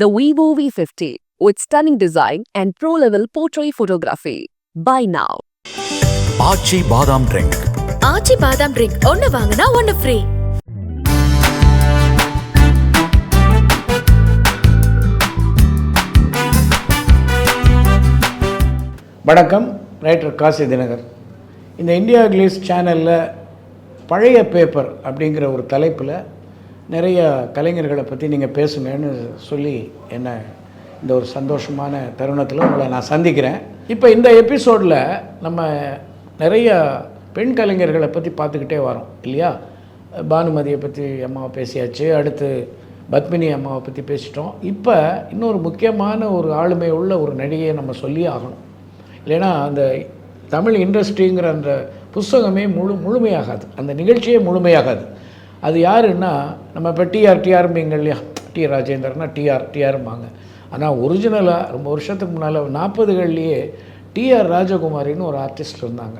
The Vivo V50 with stunning design and pro-level portrait photography. Buy now. ஆச்சி பாதாம் drink. ஆச்சி பாதாம் drink. ஒன்னு வாங்கினா ஒன்னு ஃப்ரீ வணக்கம். ரைட்டர் காசி தினகர். இந்த இந்தியா கிளீஸ் சேனலில் பழைய பேப்பர் அப்படிங்கிற ஒரு தலைப்பில் நிறைய கலைஞர்களை பற்றி நீங்கள் பேசுங்கன்னு சொல்லி என்ன இந்த ஒரு சந்தோஷமான தருணத்தில் உங்களை நான் சந்திக்கிறேன். இப்போ இந்த எபிசோடில் நம்ம நிறைய பெண் கலைஞர்களை பற்றி பார்த்துக்கிட்டே வரோம் இல்லையா? பானுமதியை பற்றி அம்மாவை பேசியாச்சு அடுத்து பத்மினி அம்மாவை பற்றி பேசிட்டோம். இப்போ இன்னொரு முக்கியமான ஒரு ஆளுமை உள்ள ஒரு நடிகையை நம்ம சொல்லி ஆகணும். இல்லைன்னா அந்த தமிழ் இண்டஸ்ட்ரிங்கிற அந்த புஸ்தகமே முழு முழுமையாகாது. அந்த நிகழ்ச்சியே முழுமையாகாது. அது யாருன்னா நம்ம இப்போ டிஆர் டிஆர்ம்பிங்க இல்லையா? டி ராஜேந்திரனா டிஆர் டிஆர்ம்பாங்க ஆனால் ஒரிஜினலாக ரொம்ப வருஷத்துக்கு முன்னால் நாற்பதுகள்லேயே டிஆர் ராஜகுமாரின்னு ஒரு ஆர்டிஸ்ட் இருந்தாங்க.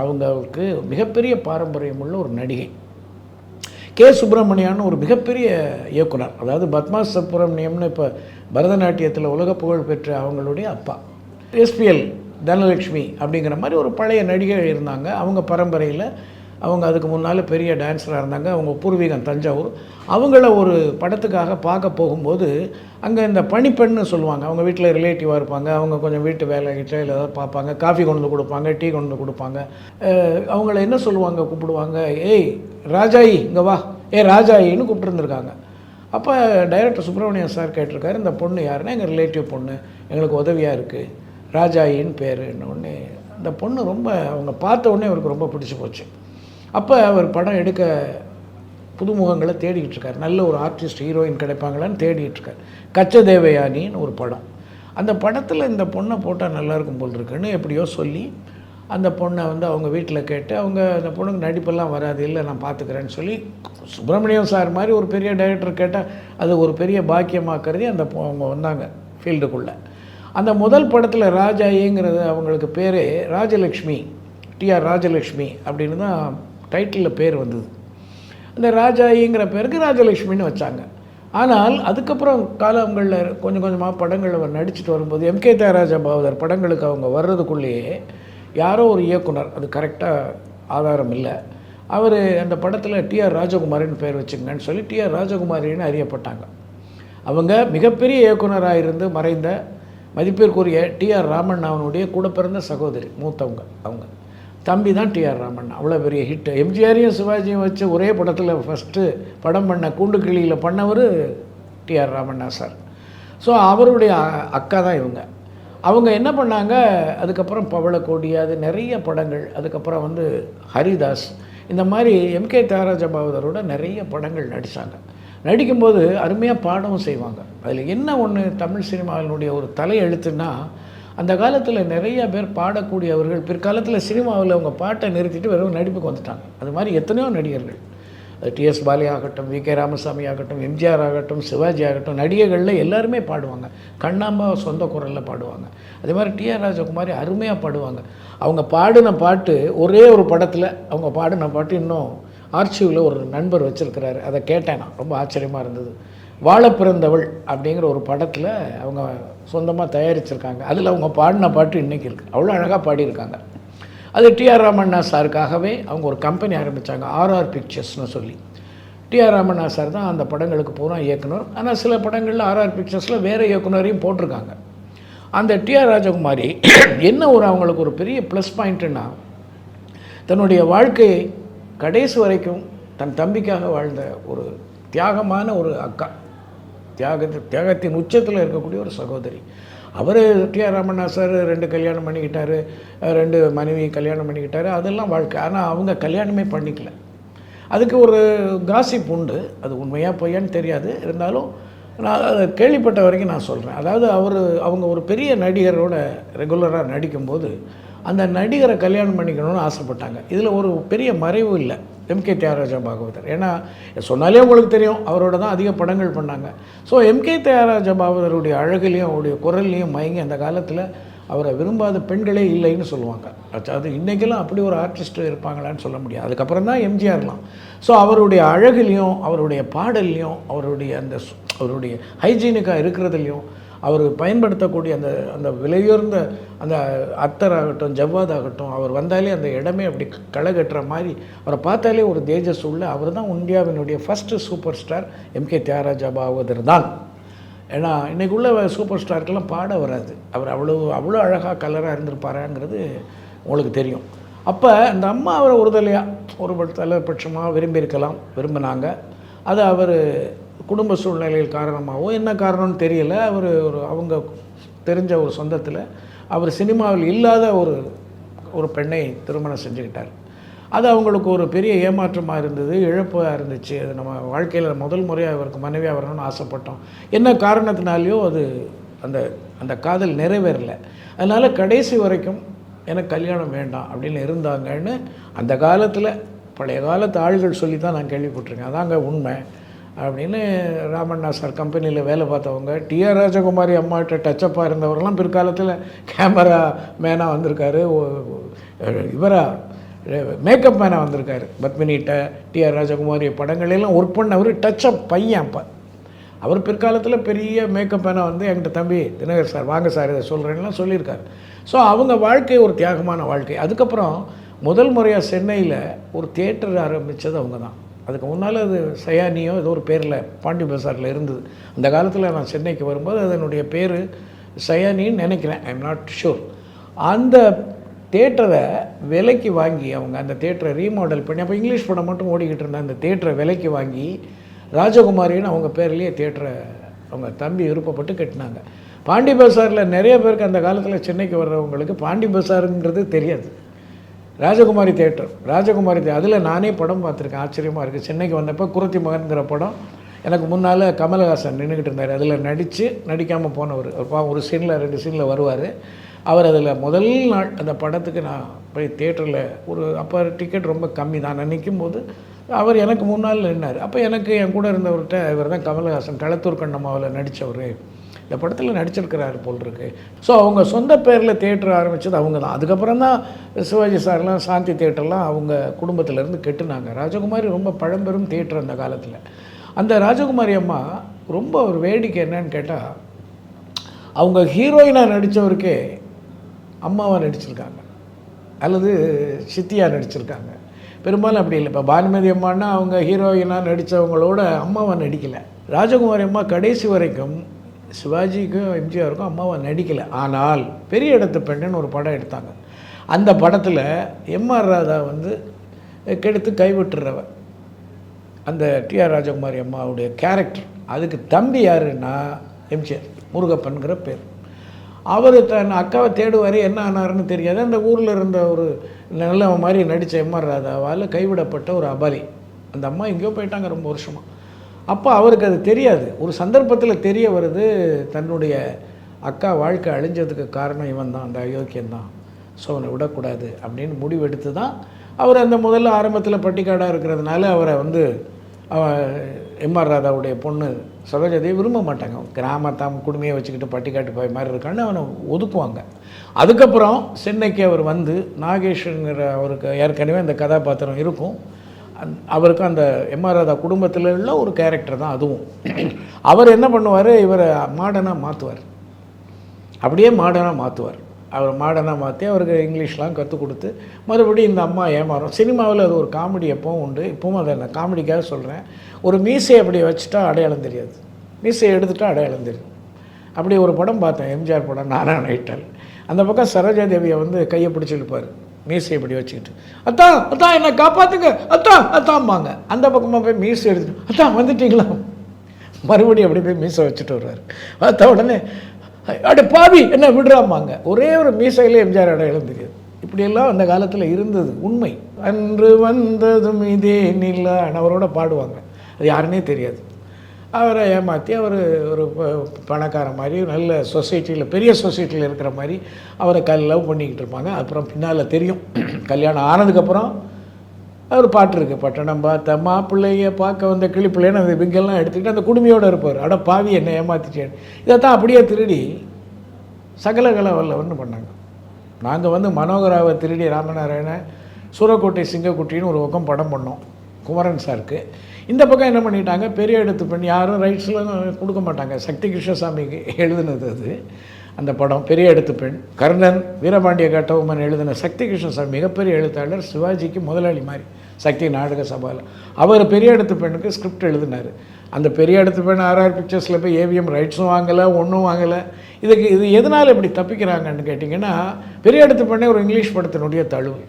அவங்களுக்கு மிகப்பெரிய பாரம்பரியம் உள்ள ஒரு நடிகை. கே சுப்பிரமணியான்னு ஒரு மிகப்பெரிய இயக்குனர். அதாவது பத்மா சுப்பிரமணியம்னு இப்போ பரதநாட்டியத்தில் உலக புகழ் பெற்ற அவங்களுடைய அப்பா. எஸ்பிஎல் தனலட்சுமி அப்படிங்கிற மாதிரி ஒரு பழைய நடிகை இருந்தாங்க. அவங்க பரம்பரையில் அவங்க அதுக்கு முன்னால் பெரிய டான்ஸராக இருந்தாங்க. அவங்க பூர்வீகம் தஞ்சாவூர். அவங்கள ஒரு படத்துக்காக பார்க்க போகும்போது அங்கே இந்த பணிப்பெண்ணு சொல்லுவாங்க. அவங்க வீட்டில் ரிலேட்டிவாக இருப்பாங்க. அவங்க கொஞ்சம் வீட்டு வேலை கிட்ட இல்லை ஏதாவது பார்ப்பாங்க. காஃபி கொண்டு வந்து கொடுப்பாங்க டீ கொண்டு வந்து கொடுப்பாங்க. அவங்கள என்ன சொல்லுவாங்க கூப்பிடுவாங்க? ஏய் ராஜாயி இங்கே வா. ஏ ராஜாயின்னு கூப்பிட்டுருந்துருக்காங்க. அப்போ டைரக்டர் சுப்பிரமணியம் சார் கேட்டிருக்காரு இந்த பொண்ணு யாருன்னா எங்கள் ரிலேட்டிவ் பொண்ணு. எங்களுக்கு உதவியாக இருக்குது ராஜாயின்னு பேர் ஒன்று இந்த பொண்ணு ரொம்ப அவங்க பார்த்த உடனே அவருக்கு ரொம்ப பிடிச்சி போச்சு. அப்போ அவர் படம் எடுக்க புதுமுகங்களை தேடிக்கிட்டு இருக்கார். நல்ல ஒரு ஆர்டிஸ்ட் ஹீரோயின் கிடைப்பாங்களான்னு தேடிட்டு இருக்கார். கச்ச தேவயானின்னு ஒரு படம். அந்த படத்தில் இந்த பொண்ணை போட்டால் நல்லாயிருக்கும் போல் இருக்குன்னு எப்படியோ சொல்லி அந்த பொண்ணை வந்து அவங்க வீட்டில் கேட்டு அவங்க அந்த பொண்ணுக்கு நடிப்பெல்லாம் வராது இல்லை நான் பார்த்துக்கிறேன்னு சொல்லி சுப்பிரமணியம் சார் மாதிரி ஒரு பெரிய டைரக்டர் கேட்டால் அது ஒரு பெரிய பாக்கியமாக கருதி அந்த பொ- அவங்க வந்தாங்க ஃபீல்டுக்குள்ளே அந்த முதல் படத்தில் ராஜாயிங்கிறது அவங்களுக்கு பேர் ராஜலக்ஷ்மி டிஆர் ராஜலக்ஷ்மி அப்படின்னு தான் டைட்டிலில் பேர் வந்தது. அந்த ராஜாயிங்கிற பேருக்கு ராஜலக்ஷ்மின்னு வச்சாங்க. ஆனால் அதுக்கப்புறம் காலங்களில் கொஞ்சம் கொஞ்சமாக படங்களில் அவர் நடிச்சுட்டு வரும்போது எம்கே தியாகராஜ பாவதர் படங்களுக்கு அவங்க வர்றதுக்குள்ளேயே யாரோ ஒரு இயக்குனர் அது கரெக்டாக ஆதாரம் இல்லை. அவர் அந்த படத்தில் டிஆர் ராஜகுமாரின்னு பேர் வச்சுங்கன்னு சொல்லி டிஆர் ராஜகுமாரின்னு அறியப்பட்டாங்க. அவங்க மிகப்பெரிய இயக்குனராக இருந்து மறைந்த மதிப்பிற்குரிய டிஆர் ராமன் அவனுடைய கூட பிறந்த சகோதரி மூத்தவங்க அவங்க. தம்பி தான் டிஆர் ராமன். அவ்வளோ பெரிய ஹிட் எம்ஜிஆரையும் சிவாஜியும் வச்சு ஒரே படத்தில் ஃபஸ்ட்டு படம் பண்ண கூண்டு கிளியில் பண்ணவர் டிஆர் ராமண்ணா சார் ஸோ அவருடைய அக்கா தான் இவங்க. அவங்க என்ன பண்ணாங்க? அதுக்கப்புறம் பவளக்கோடி அது நிறைய படங்கள். அதுக்கப்புறம் வந்து ஹரிதாஸ். இந்த மாதிரி எம்கே தியாகராஜபாவதரோட நிறைய படங்கள் நடித்தாங்க நடிக்கும்போது அருமையாக பாடவும் செய்வாங்க. அதில் என்ன ஒன்று தமிழ் சினிமாவினுடைய ஒரு தலை எழுத்துன்னா அந்த காலத்தில் நிறைய பேர் பாடக்கூடியவர்கள் பிற்காலத்தில் சினிமாவில் அவங்க பாட்டை நிறுத்திட்டு வெறும் நடிப்புக்கு வந்துட்டாங்க. அது மாதிரி எத்தனையோ நடிகர்கள். அது டிஎஸ் பாலி ஆகட்டும் வி கே ராமசாமி ஆகட்டும் எம்ஜிஆர் ஆகட்டும் சிவாஜி ஆகட்டும் நடிகர்களில் எல்லாருமே பாடுவாங்க. கண்ணாம்பா சொந்த குரலில் பாடுவாங்க. அதே மாதிரி டிஆர் ராஜகுமாரி அருமையாக பாடுவாங்க. அவங்க பாடின பாட்டு ஒரே ஒரு படத்தில் அவங்க பாடின பாட்டு இன்னும் ஆர்ச்சிவில் ஒரு நண்பர் வச்சுருக்கிறாரு. அதை கேட்டேன் நான். ரொம்ப ஆச்சரியமாக இருந்தது. வாழ பிறந்தவள் அப்படிங்கிற ஒரு படத்தில் அவங்க சொந்தமாக தயாரிச்சிருக்காங்க. அதில் அவங்க பாடின பாட்டு இன்றைக்கி இருக்குது அவ்வளோ அழகாக பாடியிருக்காங்க. அது டிஆர் ராமண்ணா சாருக்காகவே அவங்க ஒரு கம்பெனி ஆரம்பித்தாங்க ஆர்ஆர் பிக்சர்ஸ்னு சொல்லி. டிஆர் ராமண்ணா சார் தான் அந்த படங்களுக்கு பூரா இயக்குனர். ஆனால் சில படங்களில் ஆர்ஆர் பிக்சர்ஸில் வேறு இயக்குனரையும் போட்டிருக்காங்க. அந்த டிஆர் ராஜகுமாரி என்ன ஒரு அவங்களுக்கு ஒரு பெரிய ப்ளஸ் பாயிண்ட்டுன்னா தன்னுடைய வாழ்க்கையை கடைசி வரைக்கும் தன் தம்பிக்காக வாழ்ந்த ஒரு தியாகமான ஒரு அக்கா. தியாகத்து தியாகத்தின் உச்சத்தில் இருக்கக்கூடிய ஒரு சகோதரி. அவர் டிஆர் ராமண்ணா சார் ரெண்டு கல்யாணம் பண்ணிக்கிட்டாரு ரெண்டு மனைவி கல்யாணம் பண்ணிக்கிட்டார் அதெல்லாம் வாழ்க்கை. ஆனால் அவங்க கல்யாணமே பண்ணிக்கல. அதுக்கு ஒரு காசிப் உண்டு. அது உண்மையாக பொய்யான்னு தெரியாது. இருந்தாலும் நான் அதை கேள்விப்பட்ட வரைக்கும் நான் சொல்கிறேன் அதாவது அவர் அவங்க ஒரு பெரிய நடிகரோட ரெகுலராக நடிக்கும்போது அந்த நடிகரை கல்யாணம் பண்ணிக்கணும்னு ஆசைப்பட்டாங்க. இதில் ஒரு பெரிய மறைவு இல்லை. எம்கே தியாகராஜா பாகவதர். ஏன்னா சொன்னாலே உங்களுக்கு தெரியும் அவரோட தான் அதிக படங்கள் பண்ணாங்க. ஸோ எம்கே தியாகராஜா பாகவதருடைய அழகுலையும் அவருடைய குரல்லையும் மயங்கி அந்த காலத்தில் அவரை விரும்பாத பெண்களே இல்லைன்னு சொல்லுவாங்க. அச்சா, அது இன்றைக்கெல்லாம் அப்படி ஒரு ஆர்டிஸ்ட் இருப்பாங்களான்னு சொல்ல முடியாது. அதுக்கப்புறம் தான் எம்ஜிஆர்லாம் ஸோ அவருடைய அழகுலையும் அவருடைய பாடல்லையும் அவருடைய அந்த அவருடைய ஹைஜீனிக்காக இருக்கிறதுலையும் அவர் பயன்படுத்தக்கூடிய அந்த அந்த விலையுயர்ந்த அந்த அத்தராகட்டும் ஜவ்வாதாகட்டும் அவர் வந்தாலே அந்த இடமே அப்படி களை கட்டுற மாதிரி அவரை பார்த்தாலே ஒரு தேஜஸ் உள்ள அவர் தான் இந்தியாவினுடைய first super star MK Thyagaraja Bhagavathar தான் ஏன்னா இன்றைக்கி உள்ள சூப்பர் ஸ்டாருக்கெல்லாம் பாட வராது. அவர் அவ்வளோ அவ்வளோ அழகாக கலராக இருந்திருப்பாராங்கிறது உங்களுக்கு தெரியும். அப்போ அந்த அம்மா அவரை ஒரு தலையாக ஒரு தலைபட்சமாக விரும்பியிருக்கலாம் விரும்பினாங்க. அது அவர் குடும்ப சூழ்நிலைகள் காரணமாகவோ என்ன காரணம்னு தெரியல. அவர் ஒரு அவங்க தெரிஞ்ச ஒரு சொந்தத்தில் அவர் சினிமாவில் இல்லாத ஒரு ஒரு பெண்ணை திருமணம் செஞ்சுக்கிட்டார். அது அவங்களுக்கு ஒரு பெரிய ஏமாற்றமாக இருந்தது இழப்பாக இருந்துச்சு. அது நம்ம வாழ்க்கையில் முதல் முறையாக அவருக்கு மனைவியாக வரணும்னு ஆசைப்பட்டோம். என்ன காரணத்தினாலேயோ அது அந்த அந்த காதல் நிறைவேறலை. அதனால் கடைசி வரைக்கும் எனக்கு கல்யாணம் வேண்டாம் அப்படின்னு இருந்தாங்கன்னு அந்த காலத்தில் பழைய காலத்து ஆள்கள் சொல்லி தான் நான் கேள்விப்பட்டிருக்கேன். அதாங்க உண்மை. அப்படின்னு ராமண்ணா சார் கம்பெனியில் வேலை பார்த்தவங்க டிஆர் ராஜகுமாரி அம்மாட்ட டச்சப்பாக இருந்தவரெல்லாம் பிற்காலத்தில் கேமரா மேனாக வந்திருக்காரு. இவரா மேக்கப் மேனாக வந்திருக்காரு. பத்மினிட்ட டிஆர் ராஜகுமாரி படங்களெல்லாம் ஒர்க் பண்ணவர் டச்சப் பையன் அப்போ. அவர் பிற்காலத்தில் பெரிய மேக்கப் மேனாக வந்து என்கிட்ட தம்பி தினகர் சார் வாங்க சார் இதை சொல்கிறேன்லாம் சொல்லியிருக்காரு. ஸோ அவங்க வாழ்க்கை ஒரு தியாகமான வாழ்க்கை. அதுக்கப்புறம் முதல் முறையாக சென்னையில் ஒரு தியேட்டர் ஆரம்பித்தது அவங்க தான் அதுக்கு முன்னால் அது சயானியோ ஏதோ ஒரு பேரில் பாண்டி பசாரில் இருந்தது. அந்த காலத்தில் நான் சென்னைக்கு வரும்போது அதனுடைய பேர் சயானின்னு நினைக்கிறேன். ஐ எம் நாட் ஷூர் அந்த தேட்டரை விலைக்கு வாங்கி அவங்க அந்த தேட்டரை ரீமாடல் பண்ணி அப்போ இங்கிலீஷ் படம் மட்டும் ஓடிக்கிட்டு இருந்த அந்த தேட்டரை விலைக்கு வாங்கி ராஜகுமாரின்னு அவங்க பேர்லேயே தேட்டரை அவங்க தம்பி விருப்பப்பட்டு கட்டினாங்க. பாண்டி பசாரில் நிறைய பேருக்கு அந்த காலத்தில் சென்னைக்கு வர்றவங்களுக்கு பாண்டி பசாருங்கிறது தெரியாது. ராஜகுமாரி தேட்டர். ராஜகுமாரி தே அதில் நானே படம் பார்த்துருக்கேன். ஆச்சரியமாக இருக்குது சென்னைக்கு வந்தப்போ குருத்தி மகன்கிற படம் எனக்கு முன்னால் கமலஹாசன் நின்றுக்கிட்டு இருந்தார். அதில் நடித்து நடிக்காமல் போனவர். ஒரு பாவம் ஒரு சீனில் ரெண்டு சீனில் வருவார். அவர் அதில் முதல் நாள் அந்த படத்துக்கு நான் போய் தேட்டரில் ஒரு அப்போ டிக்கெட் ரொம்ப கம்மி தான். நான் நிற்கும் போது அவர் எனக்கு முன்னால் நின்னார். அப்போ எனக்கு என் கூட இருந்தவர்கிட்ட இவர் தான் கமலஹாசன். களத்தூர் கண்ணம்மாவில் நடித்தவர் இந்த படத்தில் நடிச்சிருக்கிறாரு போல் இருக்கு. ஸோ அவங்க சொந்த பேரில் தேட்டர் ஆரம்பித்தது அவங்க தான் அதுக்கப்புறம் தான் சிவாஜி சார்லாம் சாந்தி தேட்டர்லாம் அவங்க குடும்பத்திலேருந்து கெட்டுனாங்க. ராஜகுமாரி ரொம்ப பழம்பெரும் தேட்டர் அந்த காலத்தில். அந்த ராஜகுமாரி அம்மா ரொம்ப ஒரு வேடிக்கை என்னன்னு கேட்டால் அவங்க ஹீரோயினாக நடித்தவருக்கே அம்மாவாக நடிச்சிருக்காங்க. அல்லது சித்தியாக நடிச்சிருக்காங்க. பெரும்பாலும் அப்படி இல்லை. இப்போ பானுமதி அம்மானா அவங்க ஹீரோயினாக நடித்தவங்களோட அம்மாவை நடிக்கலை. ராஜகுமாரி அம்மா கடைசி வரைக்கும் சிவாஜிக்கும் எம்ஜிஆருக்கும் அம்மாவை நடிக்கலை. ஆனால் பெரிய இடத்து பெண்ணுன்னு ஒரு படம் எடுத்தாங்க. அந்த படத்தில் எம்ஆர் ராதா வந்து கெடுத்து கைவிட்டுறவ அந்த டிஆர் ராஜகுமாரி அம்மாவுடைய கேரக்டர். அதுக்கு தம்பி யாருன்னா எம்ஜிஆர் முருகப்பன்கிற பேர். அவர் தன் அக்காவை தேடுவார் என்ன ஆனாருன்னு தெரியாது. அந்த ஊரில் இருந்த ஒரு நல்ல மாதிரி நடித்த எம்ஆர் ராதாவால் கைவிடப்பட்ட ஒரு அபாலி அந்த அம்மா எங்கேயோ போயிட்டாங்க ரொம்ப வருஷமாக அப்போ அவருக்கு அது தெரியாது. ஒரு சந்தர்ப்பத்தில் தெரிய வருது தன்னுடைய அக்கா வாழ்க்கை அழிஞ்சதுக்கு காரணம் இவன் தான் அந்த அயோக்கியன் தான் ஸோ அவனை விடக்கூடாது அப்படின்னு முடிவெடுத்து தான் அவர் அந்த முதல்ல ஆரம்பத்தில் பட்டிக்காடாக இருக்கிறதுனால அவரை வந்து எம்ஆர் ராதாவுடைய பொண்ணு சரோஜாதேவி விரும்ப மாட்டாங்க. கிராமத்தாம் குடுமையை வச்சுக்கிட்டு பட்டிக்காட்டு போய் மாதிரி இருக்கான்னு அவனை ஒதுக்குவாங்க. அதுக்கப்புறம் சென்னைக்கு அவர் வந்து நாகேஷ்ங்கிற அவருக்கு ஏற்கனவே அந்த கதாபாத்திரம் இருக்கும். அவருக்கு அந்த எம்ஆர் ராதா குடும்பத்தில் உள்ள ஒரு கேரக்டர் தான் அதுவும். அவர் என்ன பண்ணுவார்? இவரை மாடனாக மாற்றுவார் அப்படியே மாடனாக மாற்றுவார் அவர் மாடனாக மாற்றி அவருக்கு இங்கிலீஷ்லாம் கற்றுக் கொடுத்து மறுபடியும் இந்த அம்மா ஏமாறும். சினிமாவில் அது ஒரு காமெடி எப்பவும் உண்டு. இப்பவும் அதை நான் காமெடிக்காக சொல்கிறேன் ஒரு மீசை அப்படி வச்சுட்டா அடையாளம் தெரியாது. மீசையை எடுத்துட்டா அடையாளம் தெரியும். அப்படி ஒரு படம் பார்த்தேன். எம்ஜிஆர் படம் நாராயண ஐட்டல். அந்த பக்கம் சரோஜா தேவியை வந்து கையை பிடிச்சி இழுப்பார் மீசை இப்படி வச்சுக்கிட்டு அத்தான் அத்தான் என்னை காப்பாற்றுங்க அத்தான் அத்தாம்பாங்க. அந்த பக்கமாக போய் மீசை எடுத்துட்டு அத்தான் வந்துட்டீங்களா? மறுபடியும் அப்படி போய் மீசை வச்சுட்டு வருவார். அத்த உடனே அடு பாவி என்ன விடுறாமாங்க ஒரே ஒரு மீசையிலே எம்ஜிஆர் இடம் தெரியாது. இப்படியெல்லாம் அந்த காலத்தில் இருந்தது உண்மை. அன்று வந்ததும் இதே நில்லான்னு அவரோட பாடுவாங்க. அது யாருன்னே தெரியாது. அவரை ஏமாற்றி அவர் ஒரு ப- பணக்கார மாதிரி நல்ல சொசைட்டியில் பெரிய சொசைட்டியில் இருக்கிற மாதிரி அவரை கல் லவ் பண்ணிக்கிட்டு இருப்பாங்க. அப்புறம் பின்னால் தெரியும். கல்யாணம் ஆனதுக்கப்புறம் அவர் பாட்டு இருக்குது பட்டணம் பார்த்த மாப்பிள்ளைய பார்க்க வந்த கிளிப்பிள்ளைன்னு அந்த விங்கெல்லாம் எடுத்துக்கிட்டு அந்த குடுமையோடு இருப்பார். அட பாவி என்னை இதை தான் அப்படியே திருடி சகலகல வல்லவன்னு பண்ணாங்க. நாங்கள் வந்து மனோகராவை திருடி ராமநாராயண சூரக்கோட்டை சிங்கக்குட்டின்னு ஒரு பக்கம் படம் பண்ணோம். குமரன் சாருக்கு. இந்த பக்கம் என்ன பண்ணிட்டாங்க? பெரிய எடுத்து பண்ணி யாரும் ரைட்ஸ்லாம் கொடுக்க மாட்டாங்க. சக்தி கிருஷ்ணசாமிக்கு எழுதுனது அது. அந்த படம் பெரிய எடுத்து பெண். கர்ணன் வீரபாண்டிய கட்டபொம்மன் எழுதின சக்தி கிருஷ்ணசாமி மிகப்பெரிய எழுத்தாளர் சிவாஜிக்கு முதலாளி மாதிரி. சக்தி நாடக சபாவில் அவர் பெரிய இடத்து பெண்ணுக்கு ஸ்கிரிப்ட் எழுதினார். அந்த பெரிய இடத்து பெண் ஆர்ஆர் பிக்சர்ஸில் போய் ஏவிஎம் ரைட்ஸும் வாங்கலை ஒன்றும் வாங்கலை. இதுக்கு இது எதனால் இப்படி தப்பிக்கிறாங்கன்னு கேட்டிங்கன்னா பெரிய இடத்து பெண்ணே ஒரு இங்கிலீஷ் படத்தினுடைய தழுவு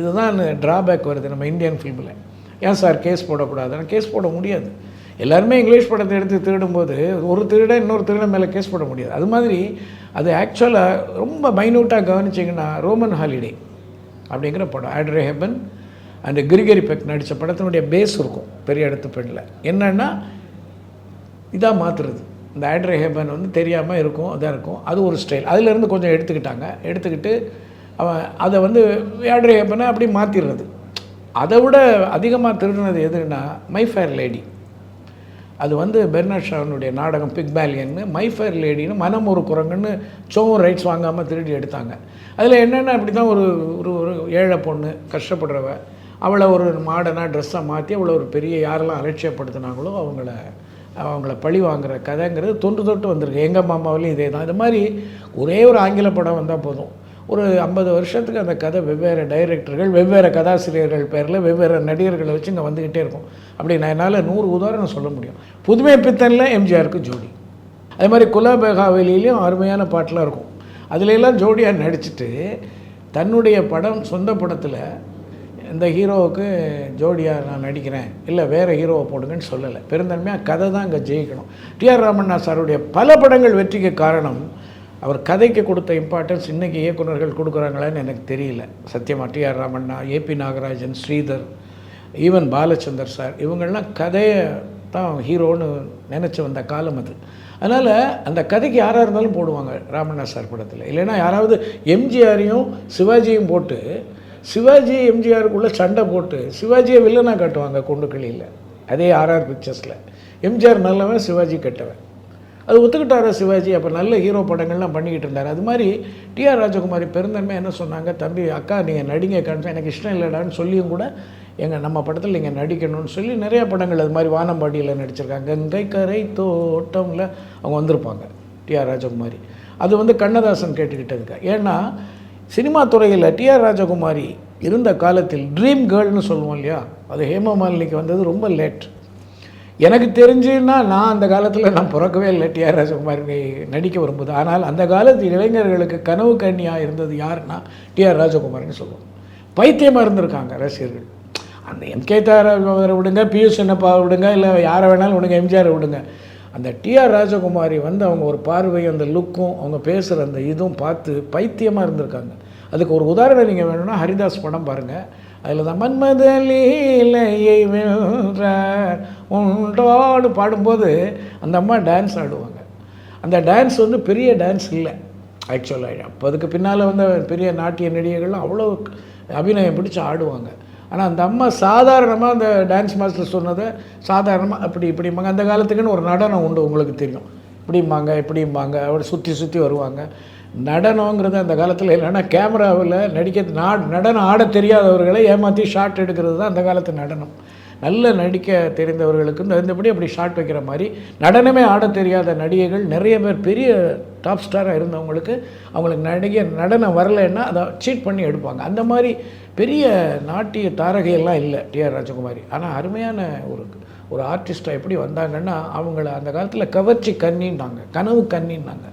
இதுதான் ட்ராபேக் வருது நம்ம இந்தியன் ஃபிலிமில் ஏன் சார் கேஸ் போடக்கூடாதுன்னா? கேஸ் போட முடியாது. எல்லாருமே இங்கிலீஷ் படத்தை எடுத்து திருடும்போது ஒரு திருட இன்னொரு திருட மேலே கேஸ் போட முடியாது. அது மாதிரி அது ஆக்சுவலாக ரொம்ப மைன்யூட்டாக கவனிச்சிங்கன்னா ரோமன் ஹாலிடே அப்படிங்கிற படம் ஆட்ரே ஹெபன் அண்ட் கிரிகரி பெக் நடித்த படத்தினுடைய பேஸ் இருக்கும் பெரிய இடத்து பெண்ணில் என்னென்னா இதாக மாற்றுறது இந்த ஆட்ரே ஹெபன் வந்து தெரியாமல் இருக்கும் இதாக இருக்கும். அது ஒரு ஸ்டைல் அதிலேருந்து கொஞ்சம் எடுத்துக்கிட்டாங்க. எடுத்துக்கிட்டு அவன் அதை வந்து ஆட்ரே ஹெபனை அப்படி மாற்றிடுறது அதை விட அதிகமாக திருடினது எதுன்னா மை ஃபேர் லேடி அது வந்து பெர்னாட் ஷாவினுடைய நாடகம் பிக் பேலியன்னு மை ஃபேர் லேடின்னு மனம் ஒரு குரங்குன்னு சோவும் ரைட்ஸ் வாங்காமல் திருடி எடுத்தாங்க. அதில் என்னென்ன அப்படி தான் ஒரு ஒரு ஒரு ஏழை பொண்ணு கஷ்டப்படுறவ அவளை ஒரு மாடனாக ட்ரெஸ்ஸாக மாற்றி அவளை ஒரு பெரிய யாரெல்லாம் அலட்சியப்படுத்தினாங்களோ அவங்கள அவங்கள பழி வாங்குற கதைங்கிறது தொன்று தொட்டு வந்திருக்கு. எங்கள் மாமாவிலையும் இதே தான் இது மாதிரி ஒரே ஒரு ஆங்கில படம் வந்தால் போதும். ஒரு ஐம்பது வருஷத்துக்கு அந்த கதை வெவ்வேறு டைரக்டர்கள் வெவ்வேறு கதாசிரியர்கள் பேரில் வெவ்வேறு நடிகர்களை வச்சு இங்கே வந்துக்கிட்டே இருக்கும். அப்படி நான் என்னால் நூறு உதாரணம் சொல்ல முடியும். புதுமை பித்தனில் எம்ஜிஆருக்கு ஜோடி. அதே மாதிரி குலபேகாவலிலையும் அருமையான பாட்டெலாம் இருக்கும். அதுலெல்லாம் ஜோடியாக நடிச்சிட்டு தன்னுடைய படம் சொந்த படத்தில் இந்த ஹீரோவுக்கு ஜோடியாக நான் நடிக்கிறேன் இல்லை வேறு ஹீரோவை போடுங்கன்னு சொல்லலை. பெருந்தன்மையாக கதை தான் இங்கே ஜெயிக்கணும். டிஆர் ராமண்ணா சாருடைய பல படங்கள் வெற்றிக்கு காரணம் அவர் கதைக்கு கொடுத்த இம்பார்ட்டன்ஸ் இன்றைக்கி இயக்குனர்கள் கொடுக்குறாங்களான்னு எனக்கு தெரியல. சத்யமா TR Ramanna AP Nagarajan Sridhar even Balachander sir இவங்கள்லாம் கதையை தான் ஹீரோன்னு நினச்சி வந்த காலம் அது. அதனால் அந்த கதைக்கு யாராக இருந்தாலும் போடுவாங்க ராமண்ணா சார் படத்தில். இல்லைன்னா யாராவது எம்ஜிஆரையும் சிவாஜியும் போட்டு சிவாஜி எம்ஜிஆருக்குள்ளே சண்டை போட்டு சிவாஜியை வில்லனாக காட்டுவாங்க குண்டுக்கிளியில் அதே ஆர்ஆர் பிக்சர்ஸில் எம்ஜிஆர் நல்லவன் சிவாஜி கெட்டவன். அது ஒத்துக்கிட்டாரா சிவாஜி? அப்போ நல்ல ஹீரோ படங்கள்லாம் பண்ணிக்கிட்டு இருந்தார். அது மாதிரி டிஆர் ராஜகுமாரி பெருந்தன்மை என்ன சொன்னாங்க? தம்பி அக்கா நீங்கள் நடிங்க காமிச்சா எனக்கு இஷ்டம் இல்லைடான்னு சொல்லியும் கூட எங்கள் நம்ம படத்தில் நீங்கள் நடிக்கணும்னு சொல்லி நிறைய படங்கள் அது மாதிரி வானம்பாடியில் நடிச்சிருக்காங்க. கங்கை கரை தோட்டமில் அவங்க வந்திருப்பாங்க டிஆர் ராஜகுமாரி. அது வந்து கண்ணதாசன் கேட்டுக்கிட்டதுக்கா. ஏன்னா சினிமா துறையில் டிஆர் ராஜகுமாரி இருந்த காலத்தில் ட்ரீம் கேர்ள்னு சொல்லுவோம் இல்லையா? அது ஹேமா மாலினிக்கு வந்தது ரொம்ப லேட். எனக்கு தெரிஞ்சுன்னா நான் அந்த காலத்தில் நான் பிறக்கவே இல்லை. டிஆர் ராஜகுமாரி நடிக்க வரும்போது ஆனால் அந்த காலத்து இளைஞர்களுக்கு கனவு கண்ணியாக இருந்தது யாருன்னா டிஆர் ராஜகுமாரின்னு சொல்லுவோம் பைத்தியமாக இருந்திருக்காங்க ரசிகர்கள். அந்த எம்கே தாரை விடுங்க பியூஷ் சின்னப்பா விடுங்க இல்லை யாரை வேணாலும் விடுங்க எம்ஜிஆர் விடுங்க. அந்த டிஆர் ராஜகுமாரி வந்து அவங்க ஒரு பார்வை அந்த லுக்கும் அவங்க பேசுகிற அந்த இதுவும் பார்த்து பைத்தியமாக இருந்திருக்காங்க. அதுக்கு ஒரு உதாரணம் நீங்கள் வேணும்னா ஹரிதாஸ் படம் பாருங்கள் அதில் தான் மன்மத லீலையை உண்டோடு பாடும்போது அந்த அம்மா டான்ஸ் ஆடுவாங்க. அந்த டான்ஸ் வந்து பெரிய டான்ஸ் இல்லை. ஆக்சுவலாக அப்போ அதுக்கு பின்னால் வந்து பெரிய நாட்டிய நடிகைகள்லாம் அவ்வளோ அபிநயம் பிடிச்சி ஆடுவாங்க. ஆனால் அந்த அம்மா சாதாரணமாக அந்த டான்ஸ் மாஸ்டர் சொன்னதை சாதாரணமாக அப்படி இப்படிம்பாங்க. அந்த காலத்துக்குன்னு ஒரு நடனம் உண்டு உங்களுக்கு தெரியும். இப்படிம்பாங்க இப்படிம்பாங்க அப்படி சுற்றி சுற்றி வருவாங்க. நடனங்கிறது அந்த காலத்தில் இல்லைன்னா கேமராவில் நடிக்க நா நடனம் ஆட தெரியாதவர்களை ஏமாற்றி ஷாட் எடுக்கிறது தான் அந்த காலத்து நடனம். நல்ல நடிக்க தெரிந்தவர்களுக்கு தகுந்தபடி அப்படி ஷாட் வைக்கிற மாதிரி நடனமே ஆட தெரியாத நடிகைகள் நிறைய பேர் பெரிய டாப் ஸ்டாராக இருந்தவங்களுக்கு அவங்களுக்கு நடிகை நடனம் வரலைன்னா அதை சீட் பண்ணி எடுப்பாங்க. அந்த மாதிரி பெரிய நாட்டிய தாரகையெல்லாம் இல்லை டிஆர் ராஜகுமாரி. ஆனால் அருமையான ஒரு ஒரு ஆர்டிஸ்ட்டாக எப்படி வந்தாங்கன்னா அவங்கள அந்த காலத்தில் கவர்ச்சி கன்னின்னாங்க கனவு கன்னின்னாங்க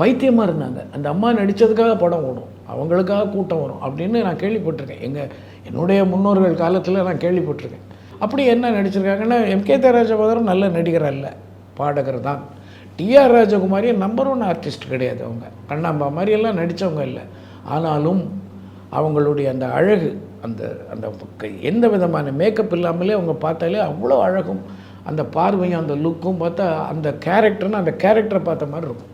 பைத்தியமாக இருந்தாங்க. அந்த அம்மா நடித்ததுக்காக படம் ஓடும். அவங்களுக்காக கூட்டம் வரும் அப்படின்னு நான் கேள்விப்பட்டிருக்கேன். எங்கள் என்னுடைய முன்னோர்கள் காலத்தில் நான் கேள்விப்பட்டிருக்கேன். அப்படி என்ன நடிச்சிருக்காங்கன்னா எம்கே ராஜபாதரும் நல்ல நடிகர் அல்ல பாடகர் தான். TR Rajakumari number one artist கிடையாது அவங்க. கண்ணாம்பா மாதிரியெல்லாம் நடித்தவங்க இல்லை. ஆனாலும் அவங்களுடைய அந்த அழகு அந்த அந்த எந்த விதமான மேக்கப் இல்லாமலே அவங்க பார்த்தாலே அவ்வளோ அழகும். அந்த பார்வையும் அந்த லுக்கும் பார்த்தா அந்த கேரக்டர்னு அந்த கேரக்டரை பார்த்த மாதிரி இருக்கும்.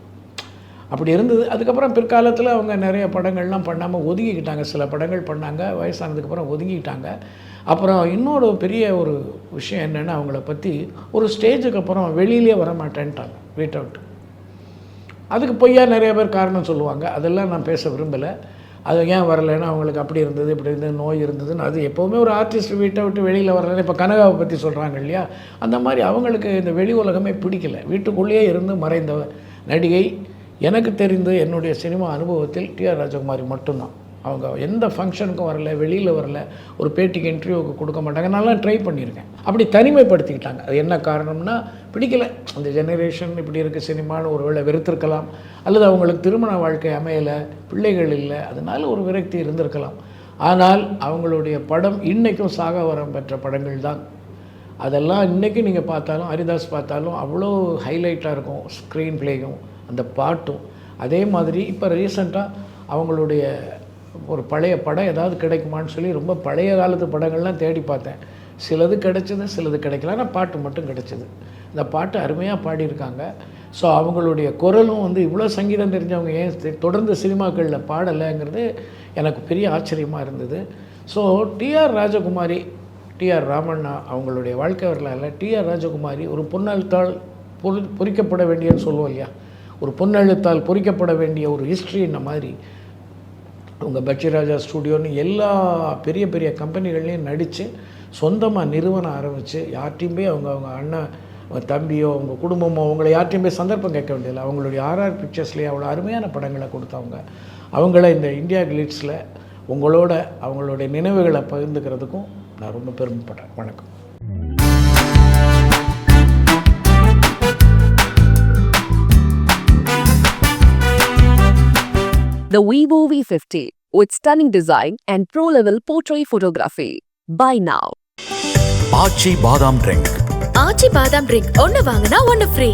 அப்படி இருந்தது. அதுக்கப்புறம் பிற்காலத்தில் அவங்க நிறைய படங்கள்லாம் பண்ணாமல் ஒதுங்கிக்கிட்டாங்க. சில படங்கள் பண்ணாங்க. வயசானதுக்கப்புறம் ஒதுங்கிக்கிட்டாங்க. அப்புறம் இன்னொரு பெரிய ஒரு விஷயம் என்னென்னா அவங்கள பற்றி ஒரு ஸ்டேஜுக்கு அப்புறம் வெளியிலே வர மாட்டேன்ட்டாங்க வீட்டை விட்டு அதுக்கு பொய்யா நிறைய பேர் காரணம் சொல்லுவாங்க. அதெல்லாம் நான் பேச விரும்பலை. அது ஏன் வரலைன்னா அவங்களுக்கு அப்படி இருந்தது இப்படி இருந்தது நோய் இருந்ததுன்னு அது எப்போவுமே ஒரு ஆர்டிஸ்ட் வீட்டை விட்டு வெளியில் வரலன்னு இப்போ கனகாவை பற்றி சொல்கிறாங்க இல்லையா? அந்த மாதிரி அவங்களுக்கு இந்த வெளி உலகமே பிடிக்கல. வீட்டுக்குள்ளேயே இருந்து மறைந்த நடிகை எனக்கு தெரிந்து என்னுடைய சினிமா அனுபவத்தில் டிஆர் ராஜகுமாரி மட்டும்தான். அவங்க எந்த ஃபங்க்ஷனுக்கும் வரல வெளியில் வரல ஒரு பேட்டிக்கு இன்டர்வியூக்கு கொடுக்க மாட்டாங்க. நல்லா ட்ரை பண்ணியிருக்கேன். அப்படி தனிமைப்படுத்திக்கிட்டாங்க. அது என்ன காரணம்னா பிடிக்கல. அந்த ஜெனரேஷன் இப்படி இருக்க சினிமான்னு ஒருவேளை வெறுத்திருக்கலாம். அல்லது அவங்களுக்கு திருமண வாழ்க்கை அமையலை பிள்ளைகள் இல்லை அதனால ஒரு விரக்தி இருந்திருக்கலாம். ஆனால் அவங்களுடைய படம் இன்றைக்கும் சாக வரம் பெற்ற படங்கள் தான். அதெல்லாம் இன்றைக்கும் நீங்கள் பார்த்தாலும் ஹரிதாஸ் பார்த்தாலும் அவ்வளோ ஹைலைட்டாக இருக்கும் ஸ்க்ரீன் பிளேயும் அந்த பாட்டும். அதே மாதிரி இப்போ ரீசண்டாக அவங்களுடைய ஒரு பழைய படம் ஏதாவது கிடைக்குமான்னு சொல்லி ரொம்ப பழைய காலத்து படங்கள்லாம் தேடி பார்த்தேன். சிலது கிடைச்சது சிலது கிடைக்கல. ஆனால் பாட்டு மட்டும் கிடைச்சிது. இந்த பாட்டு அருமையாக பாடியிருக்காங்க. ஸோ அவங்களுடைய குரலும் வந்து இவ்வளோ சங்கீதம் தெரிஞ்சவங்க ஏன் தொடர்ந்து சினிமாக்களில் பாடலைங்கிறது எனக்கு பெரிய ஆச்சரியமாக இருந்தது. So TR Rajakumari TR Ramanna அவங்களுடைய வாழ்க்கை வரலாறுல டிஆர் ராஜகுமாரி ஒரு பொன்னெழுத்தால் பொறி பொறிக்கப்பட வேண்டியன்னு சொல்லுவோம் இல்லையா? ஒரு பொன்னெழுத்தால் பொறிக்கப்பட வேண்டிய ஒரு ஹிஸ்ட்ரி இந்த மாதிரி உங்கள் பட்சிராஜா ஸ்டூடியோன்னு எல்லா பெரிய பெரிய கம்பெனிகள்லையும் நடித்து சொந்தமாக நிறுவனம் ஆரம்பித்து யார்ட்டையும் போய் அவங்க அவங்க அண்ணன் அவங்க தம்பியோ அவங்க குடும்பமோ அவங்கள யார்ட்டையும் போய் சந்தர்ப்பம் கேட்க வேண்டியதில்லை. அவங்களுடைய ஆர்ஆர் பிக்சர்ஸ்லேயே அவ்வளோ அருமையான படங்களை கொடுத்தவங்க. அவங்கள இந்த இந்தியா கிளிட்ஸில் உங்களோட அவங்களுடைய நினைவுகளை பகிர்ந்துக்கிறதுக்கும் நான் ரொம்ப பெருமைப்படுறேன். வணக்கம். The Vivo V50 with stunning design and pro-level portrait photography. Buy now. ஆச்சி பாதாம் ட்ரிங்க் ஆச்சி பாதாம் ட்ரிங்க் ஒன்னு வாங்கினா ஒன்னு ஃப்ரீ